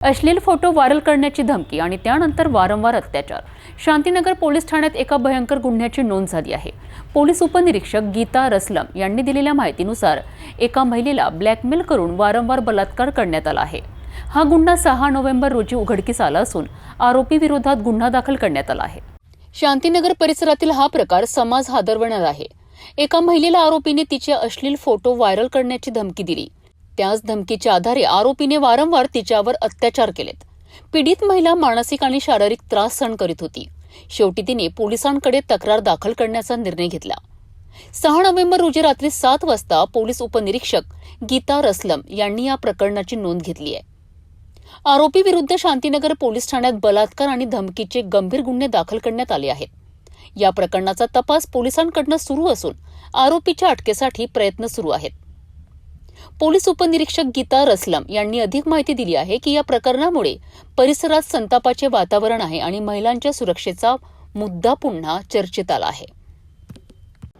अश्लील photo viral करण्याची धमकी आणि त्यानंतर वारंवार अत्याचार. शांतीनगर पोलीस ठाण्यात एका भयंकर गुन्ह्याची नोंद झाली आहे. पोलीस उपनिरीक्षक गीता रसलम यांनी दिलेल्या माहितीनुसार एका महिलेला ब्लॅकमेल करून वारंवार बलात्कार करण्यात आला आहे. हा गुन्हा सहा नोव्हेंबर रोजी उघडकीस आला असून आरोपी विरोधात गुन्हा दाखल करण्यात आला आहे. शांतीनगर परिसरातील हा प्रकार समाज हादरवणार आहे. एका महिलेला आरोपीने तिचे अश्लील फोटो व्हायरल करण्याची धमकी दिली. त्याच धमकीच्या आधारे आरोपीने वारंवार तिच्यावर अत्याचार केलेत. पीडित महिला मानसिक आणि शारीरिक त्रास सहन करीत होती. शेवटी तिने पोलिसांकडे तक्रार दाखल करण्याचा निर्णय घेतला. सहा नोव्हेंबर रोजी रात्री सात वाजता पोलीस उपनिरीक्षक गीता रसलम यांनी या प्रकरणाची नोंद घेतली आहे. आरोपी विरुद्ध शांतीनगर पोलीस ठाण्यात बलात्कार आणि धमकीचे गंभीर गुन्हे दाखल करण्यात आले आहेत. या प्रकरणाचा तपास पोलिसांकडनं सुरू असून आरोपीच्या अटकेसाठी प्रयत्न सुरू आहेत. पोलीस उपनिरीक्षक गीता रसलम यांनी अधिक माहिती दिली आहे की या प्रकरणामुळे परिसरात संतापाचे वातावरण आहे आणि महिलांच्या सुरक्षेचा मुद्दा पुन्हा चर्चेत आला आहे.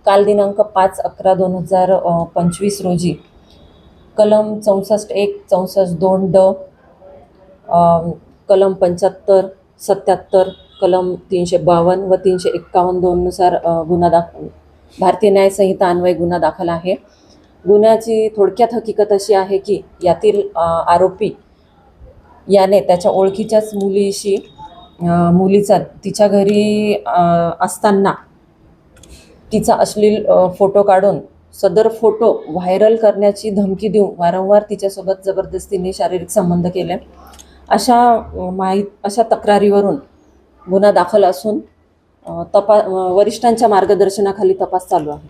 काल दिनांक पाच अकरा दोन हजार पंचवीस रोजी कलम चौसष्ट एक चौसष्ट दोन ड कलम पंच्याहत्तर सत्याहत्तर कलम तीनशे बावन्न व तीनशे एक्कावन्न दोननुसार गुन्हा दाख भारतीय न्यायसंहिता अन्वय गुन्हा दाखल आहे. गुन्ह्याची थोडक्यात हकीकत अशी आहे की यातील आरोपी याने त्याच्या ओळखीच्याच मुलीशी मुलीचा तिच्या घरी असताना तिचा अश्लील फोटो काढून सदर फोटो व्हायरल करण्याची धमकी देऊन वारंवार तिच्यासोबत जबरदस्तीने शारीरिक संबंध केले. अशा माहीत अशा तक्रारीवरून गुन्हा दाखल असून तपा वरिष्ठांच्या मार्गदर्शनाखाली तपास चालू आहे.